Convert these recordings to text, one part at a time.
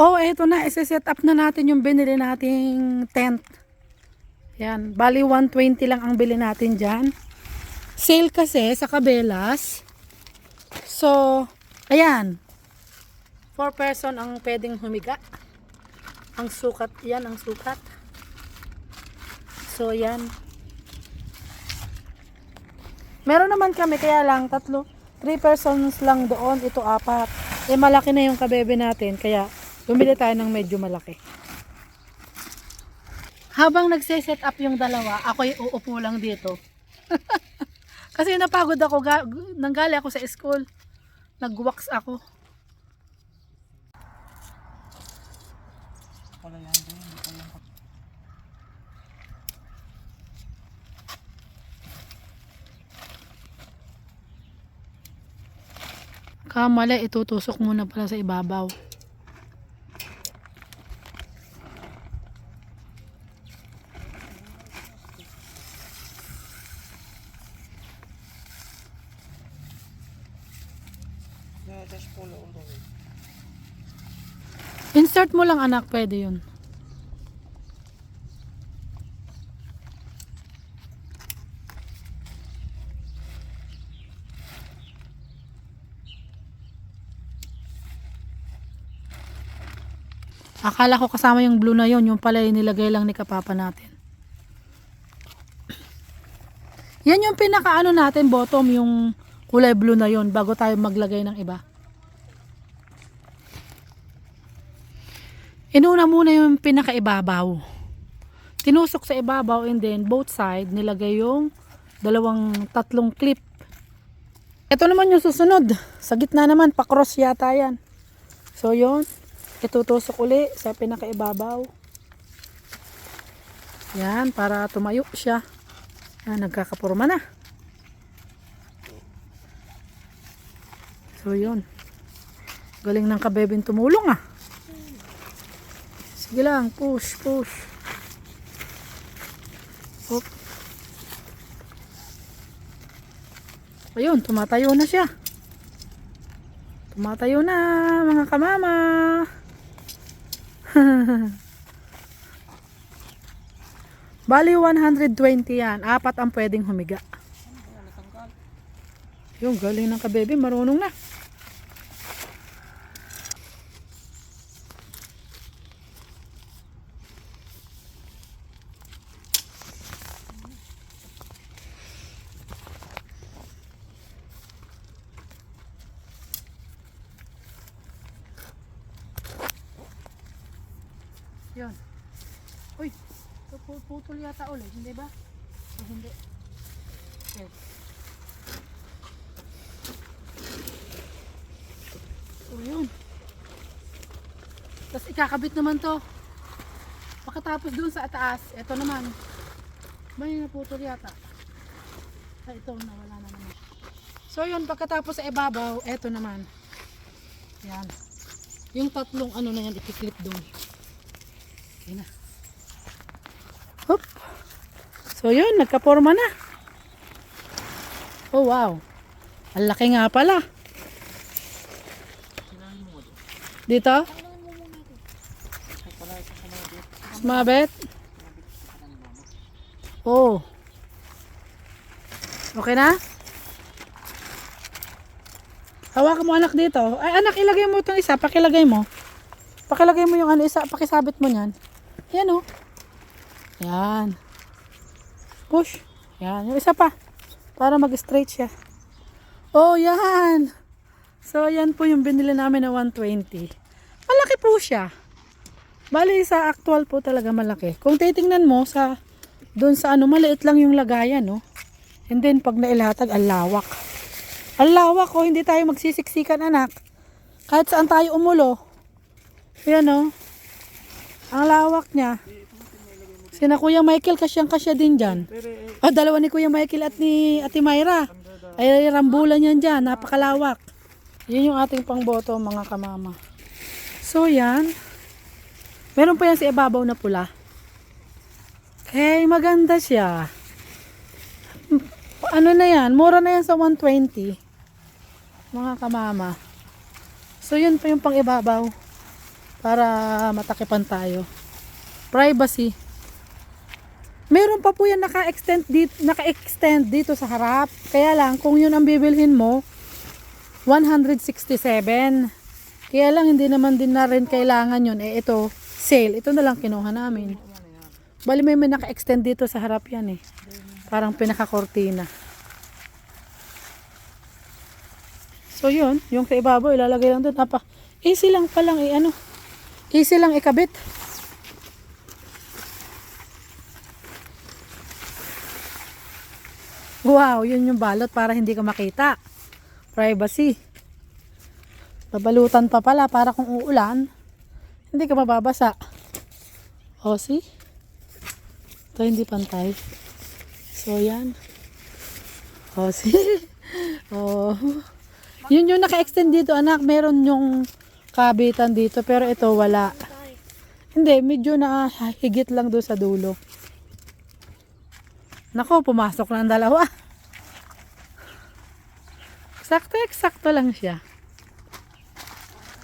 Oh, eto na. Isa-set up na natin yung binili nating tent. Yan. Bali, 120 lang ang bili natin dyan. Sale kasi sa Kabelas. So, ayan. 4 person ang pwedeng humiga. Ang sukat, yan ang sukat. So, yan. Meron naman kami, kaya lang, tatlo, 3 persons lang doon, ito apat. Eh, malaki na yung kabebe natin, kaya bumili tayo ng medyo malaki. Habang nagse-set up yung dalawa, ako'y uupo lang dito. Kasi napagod ako, ga- nanggali ako sa school. Nag-wax ako. Wala yan din. Kamali, itutusok muna pala sa ibabaw. Insert mo lang anak, pwede yun. Akala ko kasama yung blue na yon, yung pala yung nilagay lang ni kapapa natin. Yan yung pinaka ano natin, bottom, yung kulay blue na yon bago tayo maglagay ng iba. Inuna muna yung pinakaibabaw. Tinusok sa ibabaw and then both side nilagay yung dalawang tatlong clip. Ito naman yung susunod. Sa gitna naman, pa-cross yata yan. So yun, itutusok uli sa pinakaibabaw. Yan, para tumayo siya. Yan, nagkakapurma na. So yun. Galing ng kabebing tumulong ah. Sige lang, push, push. Hop. Ayun, tumatayo na siya. Tumatayo na, mga kamama. Bali, 120 yan. Apat ang pwedeng humiga. Yung galing ng kabebe, marunong na. Yun. Uy, pu- putol yata ulit, hindi ba? O hindi? Okay. So yun. Tapos ikakabit naman to. Pagkatapos dun sa taas, ito naman. May naputol yata. Ay, ito, nawala na naman. So yun, pagkatapos sa ibabaw, ito naman. Yan. Yung tatlong ano na yan, ikiklip doon. Yan na. Hop. So yun, nagkaporma na. Oh wow. Ang laki nga pala. Dito? Sumabit? Oh. Okay na? Hawakan mo anak dito. Ay anak, ilagay mo itong isa. Pakilagay mo. Pakilagay mo yung ano isa. Pakisabit mo niyan. Yan oh. Yan. Push. Yan. Yung isa pa. Para mag-straight siya. Oh, yan. So, yan po yung binili namin na 120. Malaki po siya. Bali, sa actual po talaga malaki. Kung titingnan mo sa doon sa ano, maliit lang yung lagayan, no? And then, pag nailatag, ang lawak. Ang lawak, oh, hindi tayo magsisiksikan, anak. Kahit saan tayo umulo. Yan, oh. Ang lawak niya. Sina Kuya Michael, kasyang kasya din dyan. Ah, dalawa ni Kuya Michael at ni Ate Mayra. Ay, rambulan yan dyan. Napakalawak. Yun yung ating pangboto, mga kamama. So, yan. Meron pa yan sa ibabaw na pula. Okay, maganda siya. Ano na yan? Mura na yan sa 120. Mga kamama. So, yun pa yung pang ibabaw. Para matakipan tayo. Privacy. Meron pa po yan naka-extend dito, naka-extend dito sa harap. Kaya lang, kung yun ang bibilhin mo, 167. Kaya lang, hindi naman din na rin kailangan yun. Eh, ito, sale. Ito na lang kinuha namin. Bali, may, may naka-extend dito sa harap yan eh. Parang pinaka-cortina. So, yun. Yung sa ibabaw, ilalagay lang doon. Apa, easy lang pa lang eh, ano. Easy lang ikabit. Wow, yun yung balot para hindi ka makita. Privacy. Babalutan pa pala para kung uulan, hindi ka mababasa. O, see? Ito hindi pantay. So, yan. O, see? O. Yun yung naka-extend dito, anak. Meron yung kabitan dito, pero ito wala. Hindi, medyo na higit lang doon sa dulo. Nako, pumasok na ang dalawa. Sakto, eksakto lang siya.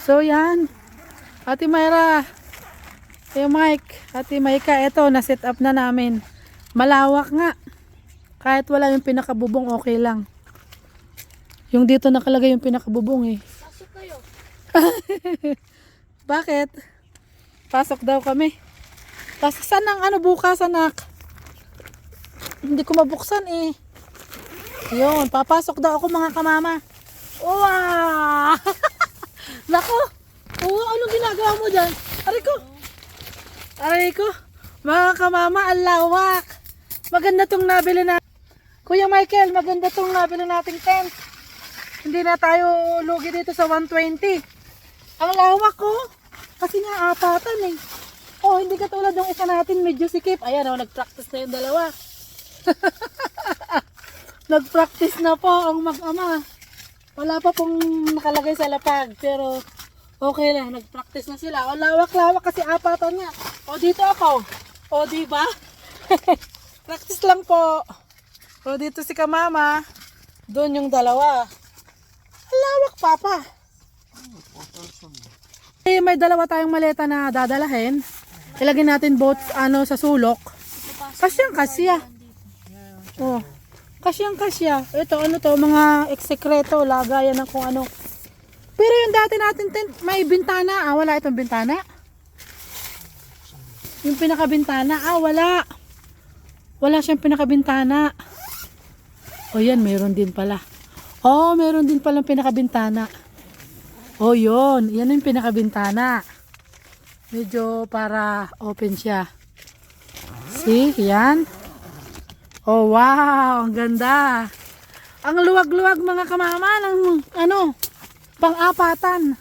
So, yan. Ate Mayra, yung Mike, Ate Maika, eto, na-set up na namin. Malawak nga. Kahit wala yung pinakabubong, okay lang. Yung dito nakalagay yung pinakabubong eh. Pasok kayo. Bakit? Pasok daw kami. Tapos saan ang ano bukas anak? Hindi ko mabuksan eh. Yun, papasok daw ako mga kamama. Wow! Nako! Oo, anong ginagawa mo dyan? Aray ko! Aray ko! Mga kamama, ang lawak! Maganda tong nabili na. Kuya Michael, maganda tong nabili nating tent. Hindi na tayo lugi dito sa 120. Ang lawak ko. Kasi nga apatan eh. Oh, hindi katulad ng isa natin medyo sikip. Ayan oh, nag-practice na yung dalawa. nag-practice na po ang mag-ama. Wala pa pong nakalagay sa lapag. Pero okay na, nag-practice na sila. O lawak-lawak kasi apatan nga. O dito ako. O di ba? Practice lang po. O dito si Kamama. Doon yung dalawa. Lawak papa. Eh, may dalawa tayong maleta na dadalahin. Ilagay natin both ano sa sulok. Kasyang kasya. Oh. Kasyang kasya. Ito ano to, mga eksekreto, lagayan ng kung ano. Pero yung dati natin tent, may bintana. Ah, wala itong bintana. Yung pinakabintana, ah, wala. Wala siyang pinakabintana. O yan, meron din pala. Oh, meron din palang pinakabintana. Oh, yun. Yan yung pinakabintana. Medyo para open siya. See? Yan. Oh, wow. Ang ganda. Ang luwag-luwag mga kamama ng ano, pang-apatan.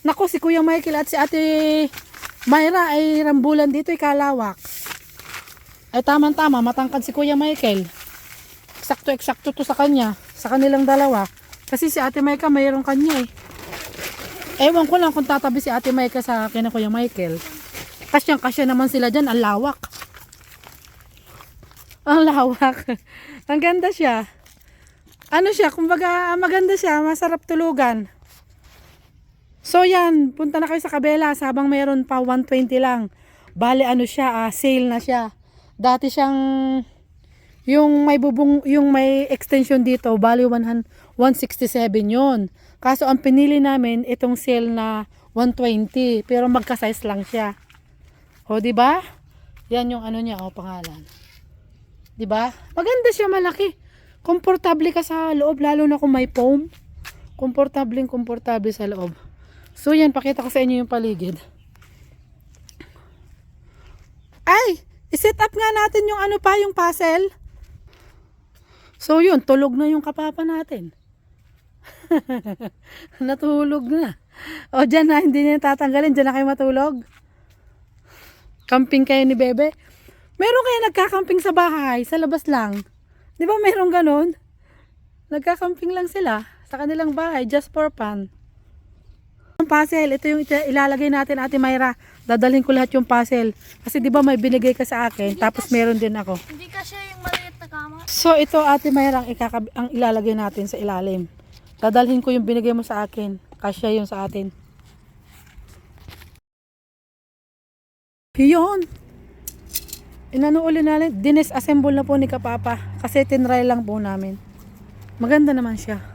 Naku, si Kuya Michael at si Ate Mayra ay rambulan dito, ikalawak. Ay tamang-tama, matangkad si Kuya Michael. Eksakto-eksakto to sa kanya, sa kanilang dalawa. Kasi si Ate Maika mayroong kanya eh. Ewan ko lang kung tatabi si Ate Maika sa akin na Kuya Michael. Kasyang kasya naman sila dyan, ang lawak. Ang lawak. ang ganda siya. Ano siya, kumbaga maganda siya, masarap tulugan. So yan, punta na kayo sa kabela habang mayroon pa 120 lang. Bale ano siya, ah, sale na siya. Dati siyang yung may bubong, yung may extension dito, bali 100 167 yon. Kaso ang pinili namin itong sale na 120, pero magka-size lang siya. O, di ba? Yan yung ano niya, o pangalan. Di ba? Maganda siya, malaki. Komportable ka sa loob, lalo na kung may foam. Komportable, komportable sa loob. So yan, pakita ko sa inyo yung paligid. Ay! I-set up nga natin yung ano pa, yung puzzle. So yun, tulog na yung kapapa natin. Natulog na. O dyan na, hindi na tatanggalin. Dyan na kayo matulog. Camping kayo ni Bebe. Meron kayo nagkakamping sa bahay, sa labas lang. Di ba meron ganun? Nagkakamping lang sila sa kanilang bahay, just for fun. Yung puzzle, ito yung ilalagay natin Ate Mayra. Dadalhin ko lahat yung puzzle. Kasi di ba may binigay ka sa akin, tapos meron din ako. Hindi kasi yung maliit na kama. So ito Ate Mayra ang, ikakab- ang ilalagay natin sa ilalim. Dadalhin ko yung binigay mo sa akin. Kasya yung sa atin. Yun. Inano uli namin, dinisassemble na po ni Kapapa. Kasi tinry lang po namin. Maganda naman siya.